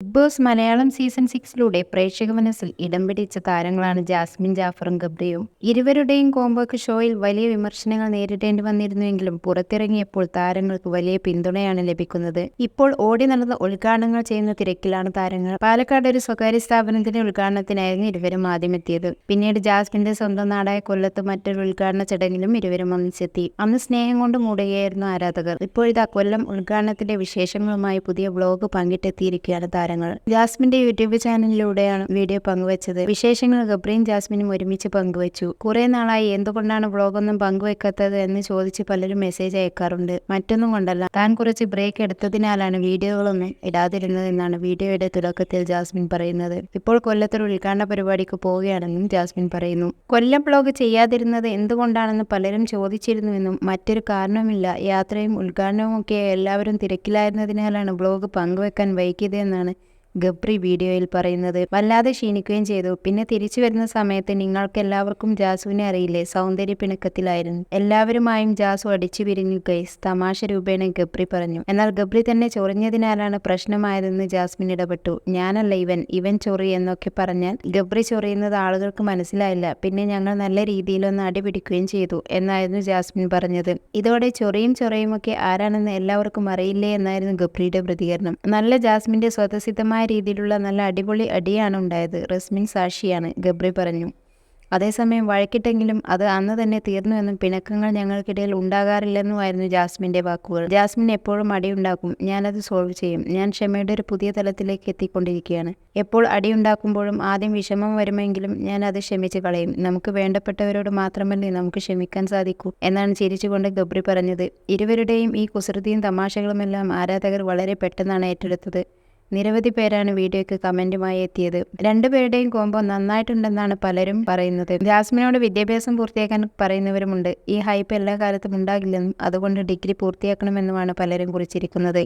Big boss Malayalam season സിക്സിലൂടെ പ്രേക്ഷക മനസ്സിൽ ഇടം പിടിച്ച താരങ്ങളാണ് ജാസ്മിൻ ജാഫറും ഗബ്രിയും. ഇരുവരുടെയും കോംബോക്ക് ഷോയിൽ വലിയ വിമർശനങ്ങൾ നേരിടേണ്ടി വന്നിരുന്നുവെങ്കിലും പുറത്തിറങ്ങിയപ്പോൾ താരങ്ങൾക്ക് വലിയ പിന്തുണയാണ് ലഭിക്കുന്നത്. ഇപ്പോൾ ഓടി നടന്ന ഉദ്ഘാടനങ്ങൾ ചെയ്യുന്ന തിരക്കിലാണ് താരങ്ങൾ. പാലക്കാട് ഒരു സ്വകാര്യ സ്ഥാപനത്തിന്റെ ഉദ്ഘാടനത്തിനായിരുന്നു ഇരുവരും ആദ്യമെത്തിയത്. പിന്നീട് ജാസ്മിന്റെ സ്വന്തം നാടായ കൊല്ലത്ത് മറ്റൊരു ഉദ്ഘാടന ചടങ്ങിലും ഇരുവരും ഒന്നിച്ചെത്തി. അന്ന് സ്നേഹം കൊണ്ട് മൂടുകയായിരുന്നു ആരാധകർ. ഇപ്പോഴിതാ കൊല്ലം ഉദ്ഘാടനത്തിന്റെ വിശേഷങ്ങളുമായി പുതിയ ബ്ലോഗ് പങ്കിട്ടെത്തിയിരിക്കുകയാണ് താരങ്ങൾ ജാസ്മിന്റെ യൂട്യൂബ് ചാനലിലൂടെയാണ് വീഡിയോ പങ്കുവച്ചത്. വിശേഷങ്ങൾ ഗബ്രിയും ജാസ്മിനും ഒരുമിച്ച് പങ്കുവച്ചു. കുറെ നാളായി എന്തുകൊണ്ടാണ് വ്ളോഗൊന്നും പങ്കുവെക്കാത്തത് എന്ന് ചോദിച്ച് പലരും മെസ്സേജ് അയക്കാറുണ്ട്. മറ്റൊന്നും കൊണ്ടല്ല. താൻ കുറച്ച് ബ്രേക്ക് എടുത്തതിനാലാണ് വീഡിയോകളൊന്നും ഇടാതിരുന്നത് എന്നാണ് വീഡിയോയുടെ തുടക്കത്തിൽ ജാസ്മിൻ പറയുന്നത്. ഇപ്പോൾ കൊല്ലത്തൊരു ഉദ്ഘാടന പരിപാടിക്ക് പോവുകയാണെന്നും ജാസ്മിൻ പറയുന്നു. കൊല്ലം ബ്ലോഗ് ചെയ്യാതിരുന്നത് എന്തുകൊണ്ടാണെന്ന് പലരും ചോദിച്ചിരുന്നുവെന്നും മറ്റൊരു കാരണമില്ല യാത്രയും ഉദ്ഘാടനവും ഒക്കെ എല്ലാവരും തിരക്കിലായിരുന്നതിനാലാണ് ബ്ലോഗ് പങ്കുവെക്കാൻ വൈകിയതെന്നാണ് ഗബ്രി വീഡിയോയിൽ പറയുന്നത്. വല്ലാതെ ക്ഷീണിക്കുകയും ചെയ്തു. പിന്നെ തിരിച്ചു വരുന്ന സമയത്ത് നിങ്ങൾക്ക് എല്ലാവർക്കും ജാസുവിനെ അറിയില്ലേ? സൗന്ദര്യ പിണക്കത്തിലായിരുന്നു. എല്ലാവരുമായും ജാസു അടിച്ചു പിരിഞ്ഞു തമാശ രൂപേണ ഗബ്രി പറഞ്ഞു. എന്നാൽ ഗബ്രി തന്നെ ചൊറിഞ്ഞതിനാലാണ് പ്രശ്നമായതെന്ന് ജാസ്മിൻ ഇടപെട്ടു. ഞാനല്ല ഇവൻ. ഇവൻ ചൊറി എന്നൊക്കെ പറഞ്ഞാൽ ഗബ്രി ചൊറിയുന്നത് ആളുകൾക്ക് മനസ്സിലായില്ല. പിന്നെ ഞങ്ങൾ നല്ല രീതിയിലൊന്ന് അടിപിടിക്കുകയും ചെയ്തു എന്നായിരുന്നു ജാസ്മിൻ പറഞ്ഞത്. ഇതോടെ ചൊറിയും ചൊറയും ഒക്കെ ആരാണെന്ന് എല്ലാവർക്കും അറിയില്ലേ എന്നായിരുന്നു ഗബ്രിയുടെ പ്രതികരണം. നല്ല ജാസ്മിന്റെ സ്വതസിദ്ധമായ രീതിയിലുള്ള നല്ല അടിപൊളി അടിയാണ് ഉണ്ടായത്. റസ്മിൻ സാക്ഷിയാണ് ഗബ്രി പറഞ്ഞു. അതേസമയം വഴക്കിട്ടെങ്കിലും അത് അന്ന് തന്നെ തീർന്നുവെന്നും പിണക്കങ്ങൾ ഞങ്ങൾക്കിടയിൽ ഉണ്ടാകാറില്ലെന്നുമായിരുന്നു ജാസ്മിന്റെ വാക്കുകൾ. ജാസ്മിൻ എപ്പോഴും അടിയുണ്ടാക്കും. ഞാനത് സോൾവ് ചെയ്യും. ഞാൻ ക്ഷമയുടെ ഒരു പുതിയ തലത്തിലേക്ക് എത്തിക്കൊണ്ടിരിക്കുകയാണ്. എപ്പോൾ അടിയുണ്ടാക്കുമ്പോഴും ആദ്യം വിഷമം വരുമെങ്കിലും ഞാൻ അത് ക്ഷമിച്ച് കളയും. നമുക്ക് വേണ്ടപ്പെട്ടവരോട് മാത്രമല്ലേ നമുക്ക് ക്ഷമിക്കാൻ സാധിക്കൂ എന്നാണ് ചിരിച്ചുകൊണ്ട് ഗബ്രി പറഞ്ഞത്. ഇരുവരുടെയും ഈ കുസൃതിയും തമാശകളുമെല്ലാം ആരാധകർ വളരെ പെട്ടെന്നാണ് ഏറ്റെടുത്തത്. നിരവധി പേരാണ് വീഡിയോയ്ക്ക് കമന്റുമായി എത്തിയത്. രണ്ടുപേരുടെയും കോംബോ നന്നായിട്ടുണ്ടെന്നാണ് പലരും പറയുന്നത്. ജാസ്മിനോട് വിദ്യാഭ്യാസം പൂർത്തിയാക്കാൻ പറയുന്നവരുമുണ്ട്. ഈ ഹൈപ്പ് എല്ലാ കാലത്തും ഉണ്ടാകില്ലെന്നും അതുകൊണ്ട് ഡിഗ്രി പൂർത്തിയാക്കണമെന്നുമാണ് പലരും കുറിച്ചിരിക്കുന്നത്.